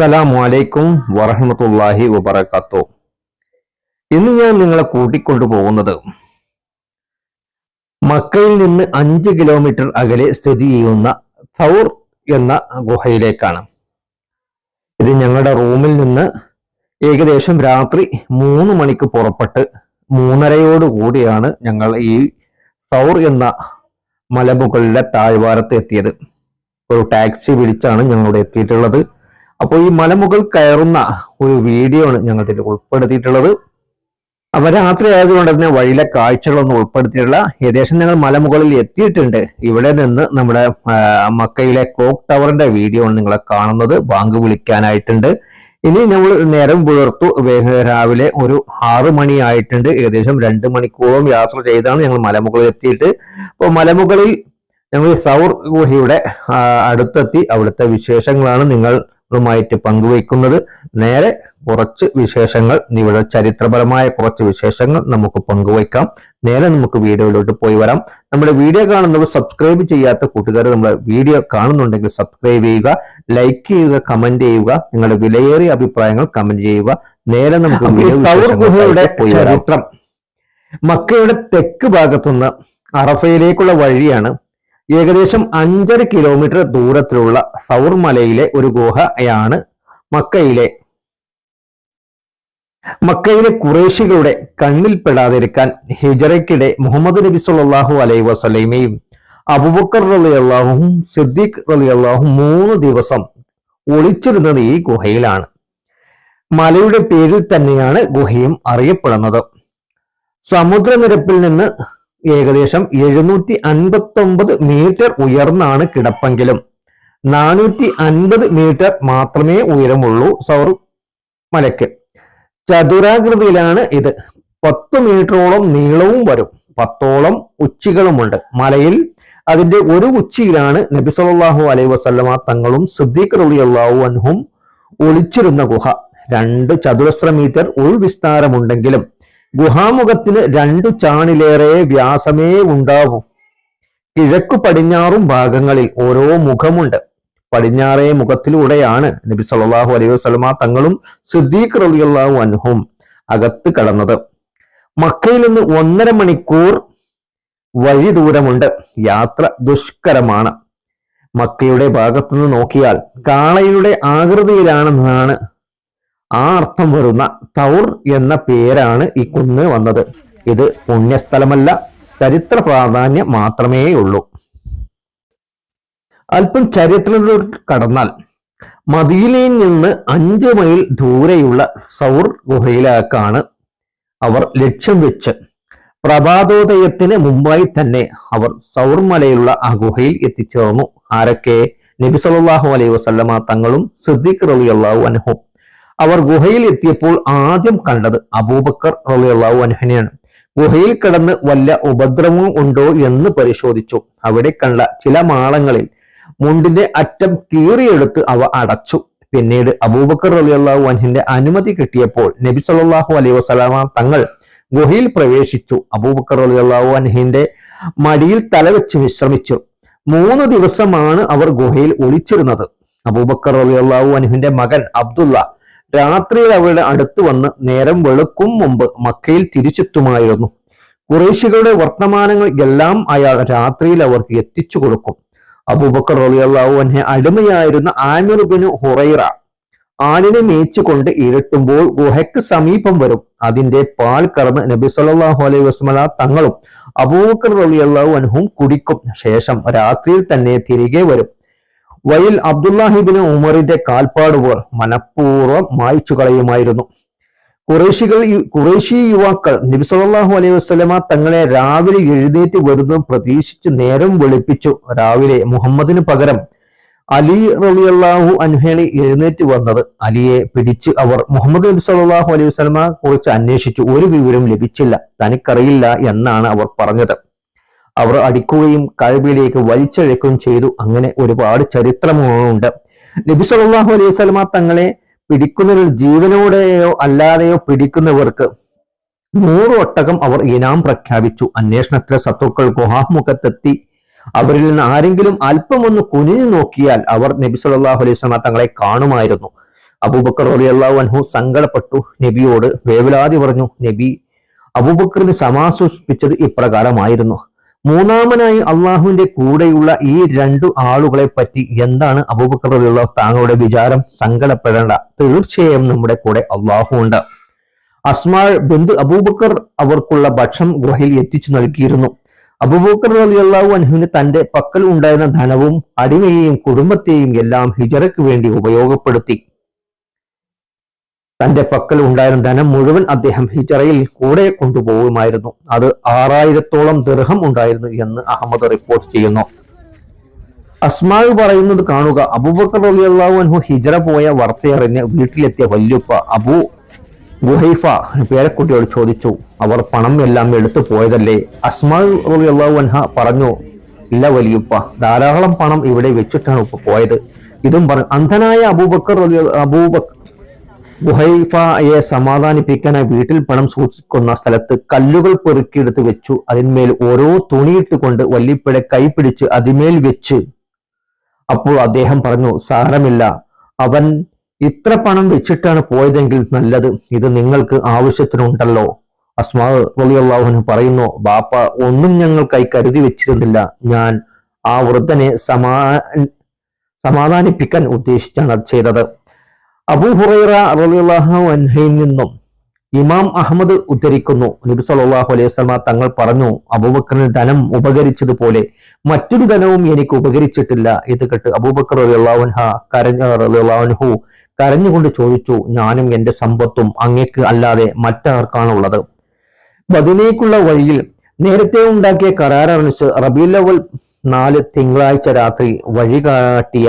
അസ്സലാമു അലൈക്കും വറഹമത്തല്ലാഹി വബറകാത്തു. ഇന്ന് ഞാൻ നിങ്ങളെ കൂട്ടിക്കൊണ്ടു പോകുന്നത് മക്കയിൽ നിന്ന് അഞ്ച് കിലോമീറ്റർ അകലെ സ്ഥിതി ചെയ്യുന്ന സൗർ എന്ന ഗുഹയിലേക്കാണ്. ഇത് ഞങ്ങളുടെ റൂമിൽ നിന്ന് ഏകദേശം രാത്രി മൂന്ന് മണിക്ക് പുറപ്പെട്ട് മൂന്നരയോട് കൂടിയാണ് ഞങ്ങൾ ഈ സൗർ എന്ന മലമുകളിലെ താഴ്വാരത്ത് എത്തിയത് ഒരു ടാക്സി വിളിച്ചാണ് ഞങ്ങളിവിടെ എത്തിയിട്ടുള്ളത്. അപ്പോൾ ഈ മലമുകൾ കയറുന്ന ഒരു വീഡിയോ ആണ് ഞങ്ങൾ ഇതിൽ ഉൾപ്പെടുത്തിയിട്ടുള്ളത്. അപ്പൊ രാത്രി ആയതുകൊണ്ട് തന്നെ വഴിയിലെ കാഴ്ചകളൊന്നും ഉൾപ്പെടുത്തിയിട്ടുള്ള ഏകദേശം ഞങ്ങൾ മലമുകളിൽ എത്തിയിട്ടുണ്ട്. ഇവിടെ നിന്ന് നമ്മുടെ മക്കയിലെ ക്ലോക്ക് ടവറിന്റെ വീഡിയോ ആണ് നിങ്ങളെ കാണുന്നത്. ബാങ്ക് വിളിക്കാനായിട്ടുണ്ട്. ഇനി നമ്മൾ നേരം പുലർത്തു. രാവിലെ ഒരു ആറു മണി ആയിട്ടുണ്ട്. ഏകദേശം രണ്ട് മണിക്കൂറും യാത്ര ചെയ്താണ് ഞങ്ങൾ മലമുകളിൽ എത്തിയിട്ട്. അപ്പോൾ മലമുകളിൽ ഞങ്ങൾ സൗർ ഗുഹയുടെ അടുത്തെത്തി. അവിടുത്തെ വിശേഷങ്ങളാണ് നിങ്ങൾ ുമായിട്ട് പങ്കുവയ്ക്കുന്നത്. നേരെ കുറച്ച് വിശേഷങ്ങൾ ഇവിടെ ചരിത്രപരമായ കുറച്ച് വിശേഷങ്ങൾ നമുക്ക് പങ്കുവയ്ക്കാം. നേരെ നമുക്ക് വീഡിയോയിലോട്ട് പോയി വരാം. നമ്മുടെ വീഡിയോ കാണുന്നവർ സബ്സ്ക്രൈബ് ചെയ്യാത്ത കൂട്ടുകാർ നമ്മുടെ വീഡിയോ കാണുന്നുണ്ടെങ്കിൽ സബ്സ്ക്രൈബ് ചെയ്യുക ലൈക്ക് ചെയ്യുക കമന്റ് ചെയ്യുക നിങ്ങളുടെ വിലയേറിയ അഭിപ്രായങ്ങൾ കമന്റ് ചെയ്യുക. നേരെ നമുക്ക് ഗുഹയുടെ ചരിത്രം. മക്കയുടെ തെക്ക് ഭാഗത്തുനിന്ന് അറഫയിലേക്കുള്ള വഴിയാണ് ഏകദേശം അഞ്ചര കിലോമീറ്റർ ദൂരത്തിലുള്ള സൗർ മലയിലെ ഒരു ഗുഹയാണ് മക്കയിലെ. മക്കയിലെ കുറേശികളുടെ കണ്ണിൽപ്പെടാതിരിക്കാൻ ഹിജറയ്ക്കിടെ മുഹമ്മദ് നബി സല്ലാഹു അലൈ വസലൈമയും അബുബക്കർ അബൂബക്കർ അള്ളാഹും സിദ്ദീഖ് റളിയല്ലാഹും മൂന്ന് ദിവസം ഒളിച്ചിരുന്നത് ഈ ഗുഹയിലാണ്. മലയുടെ പേരിൽ തന്നെയാണ് ഗുഹയും അറിയപ്പെടുന്നത്. സമുദ്രനിരപ്പിൽ നിന്ന് ഏകദേശം എഴുന്നൂറ്റി അൻപത്തി ഒമ്പത് മീറ്റർ ഉയർന്നാണ് കിടപ്പെങ്കിലും. നാനൂറ്റി അൻപത് മീറ്റർ മാത്രമേ ഉയരമുള്ളൂ സൗർ മലയ്ക്ക്. ചതുരാകൃതിയിലാണ് ഇത്. പത്ത് മീറ്ററോളം നീളവും വരും. പത്തോളം ഉച്ചികളുമുണ്ട്. മലയിൽ അതിന്റെ ഒരു ഉച്ചിയിലാണ് നബി സല്ലല്ലാഹു അലൈഹി വസല്ലമ തങ്ങളും സിദ്ദീഖ് റളിയല്ലാഹു അൻഹും ഒളിച്ചിരുന്ന ഗുഹ. രണ്ട് ചതുരശ്ര മീറ്റർ ഉൾവിസ്താരമുണ്ടെങ്കിലും ഗുഹാമുഖത്തിന് രണ്ടു ചാണിലേറെ വ്യാസമേ ഉണ്ടാവൂ. കിഴക്കു പടിഞ്ഞാറും ഭാഗങ്ങളിൽ ഓരോ മുഖമുണ്ട്. പടിഞ്ഞാറേ മുഖത്തിലൂടെയാണ് നബി സല്ലാഹു അലൈഹി വസല്ലമ തങ്ങളും സിദ്ദീഖ് റളിയല്ലാഹു അൻഹും അകത്ത് കടന്നത്. മക്കയിൽ നിന്ന് ഒന്നര മണിക്കൂർ വഴി ദൂരമുണ്ട്. യാത്ര ദുഷ്കരമാണ്. മക്കയുടെ ഭാഗത്തുനിന്ന് നോക്കിയാൽ കാളയുടെ ആകൃതിയിലാണെന്നാണ് ആ അർത്ഥം വരുന്ന തൗർ എന്ന പേരാണ് ഈ കുന്ന് വന്നത്. ഇത് പുണ്യസ്ഥലമല്ല ചരിത്ര പ്രാധാന്യം മാത്രമേ ഉള്ളൂ അല്പം ചരിത്രത്തിലോട്ട് കടന്നാൽ മദീനയിൽ നിന്ന് അഞ്ച് മൈൽ ദൂരെയുള്ള സൗർ ഗുഹയിലേക്കാണ് അവർ ലക്ഷ്യം വെച്ച് പ്രഭാതോദയത്തിന് മുമ്പായി തന്നെ അവർ സൗർ മലയിലുള്ള ആ ഗുഹയിൽ എത്തിച്ചേർന്നു. ആരൊക്കെ? നബി സല്ലല്ലാഹു അലൈഹി വസല്ലമ തങ്ങളും സിദ്ദീഖ് റളിയല്ലാഹു അൻഹും. അവർ ഗുഹയിൽ എത്തിയപ്പോൾ ആദ്യം കണ്ടത് അബൂബക്കർ റളിയല്ലാഹു അൻഹനെയാണ് ഗുഹയിൽ കിടന്ന് വല്ല ഉപദ്രവവും ഉണ്ടോ എന്ന് പരിശോധിച്ചു. അവിടെ കണ്ട ചില മാളങ്ങളിൽ മുണ്ടിന്റെ അറ്റം കീറിയെടുത്ത് അവ അടച്ചു. പിന്നീട് അബൂബക്കർ റളിയല്ലാഹു അൻഹിന്റെ അനുമതി കിട്ടിയപ്പോൾ നബി സല്ലല്ലാഹു അലൈഹി വസല്ലമ തങ്ങൾ ഗുഹയിൽ പ്രവേശിച്ചു. അബൂബക്കർ റളിയല്ലാഹു അൻഹിന്റെ മടിയിൽ തലവെച്ച് വിശ്രമിച്ചു. മൂന്ന് ദിവസമാണ് അവർ ഗുഹയിൽ ഒളിച്ചിരുന്നത്. അബൂബക്കർ റളിയല്ലാഹു അൻഹിന്റെ മകൻ അബ്ദുള്ള രാത്രിയിൽ അവരുടെ അടുത്ത് വന്ന് നേരം വെളുക്കും മുമ്പ് മക്കയിൽ തിരിച്ചെത്തുമായിരുന്നു. കുറേശികളുടെ വർത്തമാനങ്ങൾ എല്ലാം അയാൾ രാത്രിയിൽ അവർക്ക് എത്തിച്ചു കൊടുക്കും. അബൂബക്കർ റളിയല്ലാഹു അൻഹെ അടിമയായിരുന്ന ആമിർ ബിൻ ഹുറൈറ ആടിനെ മേച്ചുകൊണ്ട് ഇരട്ടുമ്പോൾ ഗുഹയ്ക്ക് സമീപം വരും. അതിന്റെ പാൽ കറന്ന് നബി സല്ലാഹു അലൈഹി വസ്മല തങ്ങളും അബൂബക്കർ റളിയല്ലാഹു അൻഹും കുടിക്കും. ശേഷം രാത്രിയിൽ തന്നെ തിരികെ വരും. വയിൽ അബ്ദുല്ലാഹിബിന് ഉമറിന്റെ കാൽപ്പാടുകൾ മനഃപൂർവം മായ്ച്ചു കളയുമായിരുന്നു. കുറേശികൾ കുറേശി യുവാക്കൾ നബി സല്ലല്ലാഹു അലൈഹി വസല്ലമ തങ്ങളെ രാവിലെ എഴുന്നേറ്റ് വരുന്നു പ്രതീക്ഷിച്ച് നേരം വെളുപ്പിച്ചു. രാവിലെ മുഹമ്മദിന് പകരം അലി റളിയല്ലാഹു അൻഹേണി എഴുന്നേറ്റ് വന്നത്. അലിയെ പിടിച്ച് അവർ മുഹമ്മദ് നബി സല്ലല്ലാഹു അലൈഹി വസല്ലമ കുറിച്ച് അന്വേഷിച്ചു. ഒരു വിവരം ലഭിച്ചില്ല. തനിക്കറിയില്ല എന്നാണ് അവർ പറഞ്ഞത്. അവർ അടിക്കുകയും കഴിവിലേക്ക് വലിച്ചഴക്കുകയും ചെയ്തു. അങ്ങനെ ഒരുപാട് ചരിത്രമുണ്ട്. നബി സല്ലല്ലാഹു അലൈഹി സ്വലമ തങ്ങളെ പിടിക്കുന്നവർ ജീവനോടെയോ അല്ലാതെയോ പിടിക്കുന്നവർക്ക് നൂറ് ഒട്ടകം അവർ ഇനാം പ്രഖ്യാപിച്ചു. അന്വേഷണത്തിലെ ശത്രുക്കൾ ഗുഹാമുഖത്തെത്തി അവരിൽ നിന്ന് ആരെങ്കിലും അല്പം ഒന്ന് കുനിഞ്ഞു നോക്കിയാൽ അവർ നബി സല്ലല്ലാഹു അലൈഹി വസല്ലമ തങ്ങളെ കാണുമായിരുന്നു. അബൂബക്കർ അലി അള്ളാഹു അൻഹു സങ്കടപ്പെട്ടു. നബിയോട് വേവലാതി പറഞ്ഞു നബി അബൂബക്കറിന് സമാശ്വസിപ്പിച്ചത് ഇപ്രകാരമായിരുന്നു. മൂന്നാമനായി അള്ളാഹുവിന്റെ കൂടെയുള്ള ഈ രണ്ടു ആളുകളെ പറ്റി എന്താണ് അബൂബക്കർ റളിയല്ലാഹു താങ്കളുടെ വിചാരം? സങ്കടപ്പെടേണ്ട. തീർച്ചയായും നമ്മുടെ കൂടെ അള്ളാഹു ഉണ്ട് അസ്മാൾ ബന്ധു അബൂബക്കർ അവർക്കുള്ള ഭക്ഷണം ഗുഹയിൽ എത്തിച്ചു നൽകിയിരുന്നു. അബൂബക്കർ റളിയല്ലാഹു അൻഹുവിന് തന്റെ പക്കൽ ഉണ്ടായിരുന്ന ധനവും അടിമയെയും കുടുംബത്തെയും എല്ലാം ഹിജറയ്ക്ക് വേണ്ടി ഉപയോഗപ്പെടുത്തി. തന്റെ പക്കൽ ഉണ്ടായിരുന്ന ധനം മുഴുവൻ അദ്ദേഹം ഹിജറയിൽ കൂടെ കൊണ്ടുപോകുമായിരുന്നു അത് ആറായിരത്തോളം ദൃഹം ഉണ്ടായിരുന്നു എന്ന് അഹമ്മദ് റിപ്പോർട്ട് ചെയ്യുന്നു. അസ്മാവ് പറയുന്നത് കാണുക അബൂബക്കർ റളിയല്ലാഹു അൻഹു ഹിജറ പോയ വാർത്തയറിഞ്ഞ് വീട്ടിലെത്തിയ വല്യുപ്പ അബൂ ഗുഹൈഫ പേരക്കുട്ടിയോട് ചോദിച്ചു അവർ പണം എല്ലാം എടുത്തു പോയതല്ലേ? അസ്മാവ് റളിയല്ലാഹു അൻഹ പറഞ്ഞു ഇല്ല വലിയുപ്പ ധാരാളം പണം ഇവിടെ വെച്ചിട്ടാണ് ഉപ്പ പോയത്. ഇതും പറഞ്ഞു അന്ധനായ അബൂബക്കർ അബൂബക്കർ ഗുഹൈഫയെ സമാധാനിപ്പിക്കാനായി വീട്ടിൽ പണം സൂക്ഷിക്കുന്ന സ്ഥലത്ത് കല്ലുകൾ പെറുക്കിയെടുത്ത് വെച്ചു. അതിന്മേൽ ഓരോ തുണിയിട്ട് കൊണ്ട് വല്ലിപ്പയുടെ കൈപിടിച്ച് അതിമേൽ വെച്ച്. അപ്പോൾ അദ്ദേഹം പറഞ്ഞു സാരമില്ല. അവൻ ഇത്ര പണം വെച്ചിട്ടാണ് പോയതെങ്കിൽ നല്ലത്. ഇത് നിങ്ങൾക്ക് ആവശ്യത്തിനുണ്ടല്ലോ. അസ്മാ അള്ളാഹുന് പറയുന്നു ബാപ്പ ഒന്നും ഞങ്ങൾക്കായി കരുതി വെച്ചിരുന്നില്ല. ഞാൻ ആ വൃദ്ധനെ സമാ സമാധാനിപ്പിക്കാൻ ഉദ്ദേശിച്ചാണ് അത് ചെയ്തത്. അബൂ ഹുറൈറ റളിയല്ലാഹു അൻഹയിൽ നിന്നും ഇമാം അഹമ്മദ് ഉദ്ധരിക്കുന്നു. നബി സല്ലാഹു അലൈഹി വസല്ലമ തങ്ങൾ പറഞ്ഞു അബൂബക്കറിന് ധനം ഉപകരിച്ചതുപോലെ മറ്റൊരു ധനവും എനിക്ക് ഉപകരിച്ചിട്ടില്ല. ഇത് കേട്ട് അബൂബക്കർ അൻഹ കരഞ്ഞ കരഞ്ഞുകൊണ്ട് ചോദിച്ചു ഞാനും എന്റെ സമ്പത്തും അങ്ങക്ക് അല്ലാതെ മറ്റാർക്കാണുള്ളത്? ബദിനേക്കുള്ള വഴിയിൽ നേരത്തെ ഉണ്ടാക്കിയ കരാറനുസരിച്ച് റബീൽ അവൽ നാല് തിങ്കളാഴ്ച രാത്രി വഴികാട്ടിയ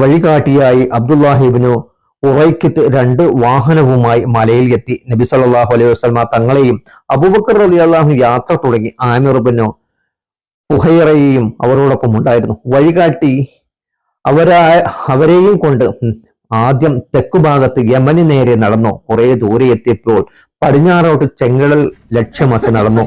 വഴികാട്ടിയായി അബ്ദുല്ലാഹിബിനു ഉറയ്ക്കിട്ട് രണ്ട് വാഹനവുമായി മലയിൽ എത്തി നബി സല്ലാഹു അലൈഹി വസ്ലമ തങ്ങളെയും അബൂബക്കർ അള്ളാഹു യാത്ര തുടങ്ങി. ആമിറുബിനു ഉഹൈറയെയും അവരോടൊപ്പം ഉണ്ടായിരുന്നു. വഴികാട്ടി അവരാ അവരെയും കൊണ്ട് ആദ്യം തെക്കു ഭാഗത്ത് യമന് നേരെ നടന്നു. കുറെ ദൂരെ എത്തിയപ്പോൾ പടിഞ്ഞാറോട്ട് ചെങ്കടൽ ലക്ഷ്യമാക്കി നടന്നു.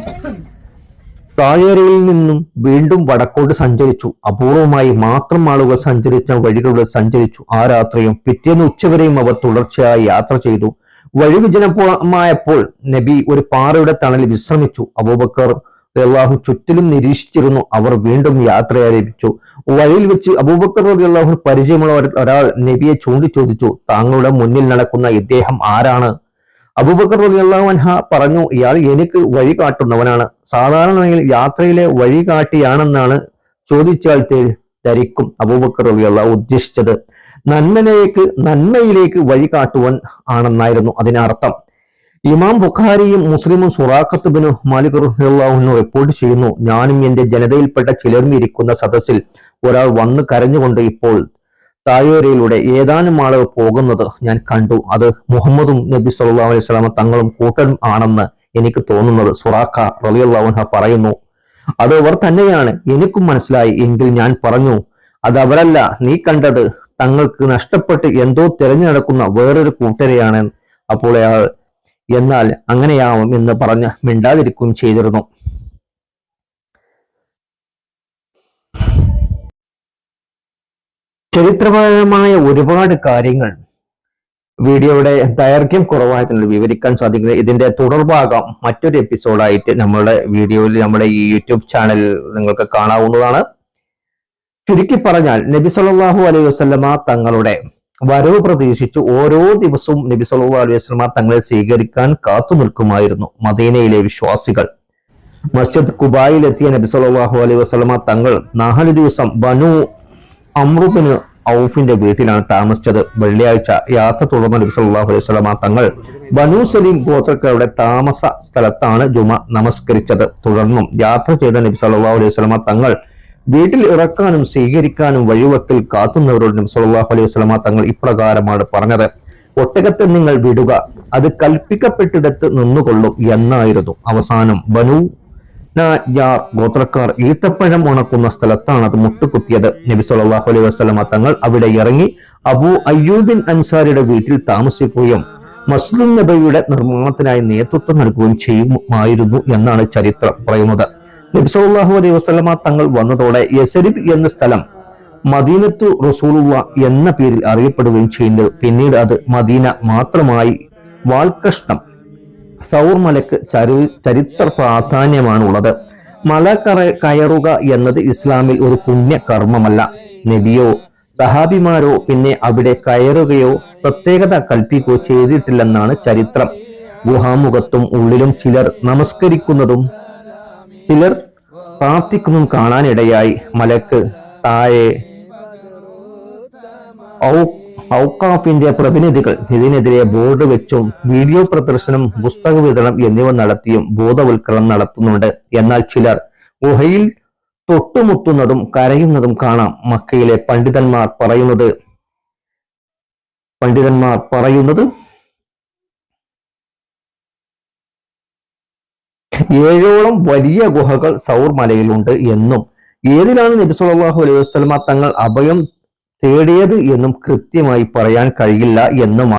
താഴേരയിൽ നിന്നും വീണ്ടും വടക്കോട്ട് സഞ്ചരിച്ചു. അപൂർവമായി മാത്രം ആളുകൾ സഞ്ചരിച്ച വഴികളിലൂടെ സഞ്ചരിച്ചു. ആ രാത്രിയും പിറ്റേന്ന് ഉച്ചവരെയും അവർ തുടർച്ചയായി യാത്ര ചെയ്തു. വഴി വിജനപൂർണമായപ്പോൾ നബി ഒരു പാറയുടെ തണലിൽ വിശ്രമിച്ചു. അബൂബക്കർ അള്ളാഹു ചുറ്റിലും നിരീക്ഷിച്ചിരുന്നു. അവർ വീണ്ടും യാത്ര ആരംഭിച്ചു വഴിയിൽ വെച്ച് അബൂബക്കർ അള്ളാഹു പരിചയമുള്ള ഒരാൾ നബിയെ ചൂണ്ടിച്ചോദിച്ചു. താങ്കളുടെ മുന്നിൽ നടക്കുന്ന ഇദ്ദേഹം ആരാണ്? അബൂബക്കർ റളിയല്ലാഹു അൻഹ പറഞ്ഞു ഇയാൾ എനിക്ക് വഴി കാട്ടുന്നവനാണ്. സാധാരണയിൽ യാത്രയിലെ വഴി കാട്ടിയാണെന്നാണ് ചോദിച്ചാൽ ധരിക്കും അബൂബക്കർ റളിയല്ലാഹു ഉദ്ദേശിച്ചത്. നന്മയിലേക്ക് നന്മയിലേക്ക് വഴി കാട്ടുവൻ ആണെന്നായിരുന്നു അതിനർത്ഥം. ഇമാം ബുഖാരിയും മുസ്ലിമും സുറാഖത്ത് ബിനു മാലിക് റളിയല്ലാഹുവിനു റിപ്പോർട്ട് ചെയ്യുന്നു ഞാനും എന്റെ ജനതയിൽപ്പെട്ട ചിലർന്നിരിക്കുന്ന സദസ്സിൽ ഒരാൾ വന്ന് കരഞ്ഞുകൊണ്ട് ഇപ്പോൾ താഴ്വരയിലൂടെ ഏതാനും ആളുകൾ പോകുന്നത് ഞാൻ കണ്ടു. അത് മുഹമ്മദും നബി സല്ലാ അലൈഹി സ്വലാമ തങ്ങളും കൂട്ടൻ ആണെന്ന് എനിക്ക് തോന്നുന്നത്. സുറാഖ അൻഹ പറയുന്നു. അത് അവർ തന്നെയാണ്. എനിക്കും മനസ്സിലായി. എങ്കിൽ ഞാൻ പറഞ്ഞു അത് അവരല്ല. നീ കണ്ടത് തങ്ങൾക്ക് നഷ്ടപ്പെട്ട് എന്തോ തിരഞ്ഞു നടക്കുന്ന വേറൊരു കൂട്ടരെയാണ് അപ്പോൾ അയാൾ. എന്നാൽ അങ്ങനെയാവും എന്ന് പറഞ്ഞ് മിണ്ടാതിരിക്കുകയും ചെയ്തിരുന്നു. ചരിത്രപരമായ ഒരുപാട് കാര്യങ്ങൾ വീഡിയോയുടെ ദൈർഘ്യം കുറവായിട്ടുണ്ട് വിവരിക്കാൻ സാധിക്കുന്നത്. ഇതിന്റെ തുടർഭാഗം മറ്റൊരു എപ്പിസോഡായിട്ട് നമ്മളുടെ വീഡിയോയിൽ നമ്മുടെ ഈ യൂട്യൂബ് ചാനൽ നിങ്ങൾക്ക് കാണാവുന്നതാണ്. ചുരുക്കി പറഞ്ഞാൽ നബി സല്ലാഹു അലൈഹി വസല്ലമ തങ്ങളുടെ വരവ് പ്രതീക്ഷിച്ച് ഓരോ ദിവസവും നബി സല്ലല്ലാഹു അലൈഹി വസല്ലമ തങ്ങളെ സ്വീകരിക്കാൻ കാത്തു നിൽക്കുമായിരുന്നു മദീനയിലെ വിശ്വാസികൾ. മസ്ജിദ് കുബായിലെത്തിയ നബി സല്ലാഹു അലൈഹി വസ്ലമ തങ്ങൾ നാല് ദിവസം ബനു അമ്രുബിന് ഔഫിന്റെ വീട്ടിലാണ് താമസിച്ചത്. വെള്ളിയാഴ്ച യാത്ര തുടർന്ന നബി സല്ലല്ലാഹു അലൈഹി വസല്ലമ തങ്ങൾ ബനു സലീം ഗോത്രക്കാരുടെ താമസ സ്ഥലത്താണ് ജുമ നമസ്കരിച്ചത്. തുടർന്നും യാത്ര ചെയ്ത നബി സല്ലല്ലാഹു അലൈഹി സ്വലമ തങ്ങൾ വീട്ടിൽ ഇറക്കാനും സ്വീകരിക്കാനും വഴിവക്കിൽ കാത്തുന്നവരോട് നബി സല്ലല്ലാഹു അലൈഹി സ്വലമ തങ്ങൾ ഇപ്രകാരമാണ് പറഞ്ഞത്. ഒട്ടകത്തെ നിങ്ങൾ വിടുക അത് കൽപ്പിക്കപ്പെട്ടിടത്ത് നിന്നുകൊള്ളും എന്നായിരുന്നു. അവസാനം ബനു യാർ ഗോത്രക്കാർ ഈത്തപ്പഴം ഉണക്കുന്ന സ്ഥലത്താണ് അത് മുട്ടുകുത്തിയത്. നബി സല്ലല്ലാഹു അലൈഹി വസല്ലമ തങ്ങൾ അവിടെ ഇറങ്ങി അബൂ അയ്യൂബിൻ അൻസാരിയുടെ വീട്ടിൽ താമസിക്കുകയും മസ്ലിം നബിയുടെ നിർമ്മാണത്തിനായി നേതൃത്വം നൽകുകയും ചെയ്യുമായിരുന്നു എന്നാണ് ചരിത്രം പറയുന്നത്. നബി സല്ലല്ലാഹു അലൈഹി വസല്ലമ തങ്ങൾ വന്നതോടെ യസരിബ് എന്ന സ്ഥലം മദീനത്തു റസൂലുള്ള എന്ന പേരിൽ അറിയപ്പെടുകയും ചെയ്യുന്നത് പിന്നീട് അത് മദീന മാത്രമായി വാൽകഷ്ണം സൗർ മലക്ക് ചരു ചരിത്ര പ്രാധാന്യമാണുള്ളത്. മല കറ കയറുക എന്നത് ഇസ്ലാമിൽ ഒരു പുണ്യ കർമ്മമല്ല. നബിയോ സഹാബിമാരോ പിന്നെ അവിടെ കയറുകയോ പ്രത്യേകത കൽപ്പിക്കുകയോ ചെയ്തിട്ടില്ലെന്നാണ് ചരിത്രം. ഗുഹാമുഖത്തും ഉള്ളിലും ചിലർ നമസ്കരിക്കുന്നതും ചിലർ പ്രാർത്ഥിക്കുന്നതും കാണാനിടയായി. മലക്ക് താഴെ ഔ- ഔക്കാഫിന്റെ പ്രതിനിധികൾ ഇതിനെതിരെ ബോർഡ് വെച്ചും വീഡിയോ പ്രദർശനം പുസ്തക വിതരണം എന്നിവ നടത്തിയും ബോധവൽക്കരണം നടത്തുന്നുണ്ട്. എന്നാൽ ചിലർ ഗുഹയിൽ തൊട്ടുമുട്ടുന്നതും കരയുന്നതും കാണാം. മക്കയിലെ പണ്ഡിതന്മാർ പറയുന്നത് പണ്ഡിതന്മാർ പറയുന്നത് ഏഴോളം വലിയ ഗുഹകൾ സൗർ മലയിലുണ്ട് എന്നും ഏതിലാണ് നബി സല്ലല്ലാഹു അലൈഹി വസ്ലമ തങ്ങൾ അഭയം തേടിയത് എന്നും കൃത്യമായി പറയാൻ കഴിയില്ല എന്നും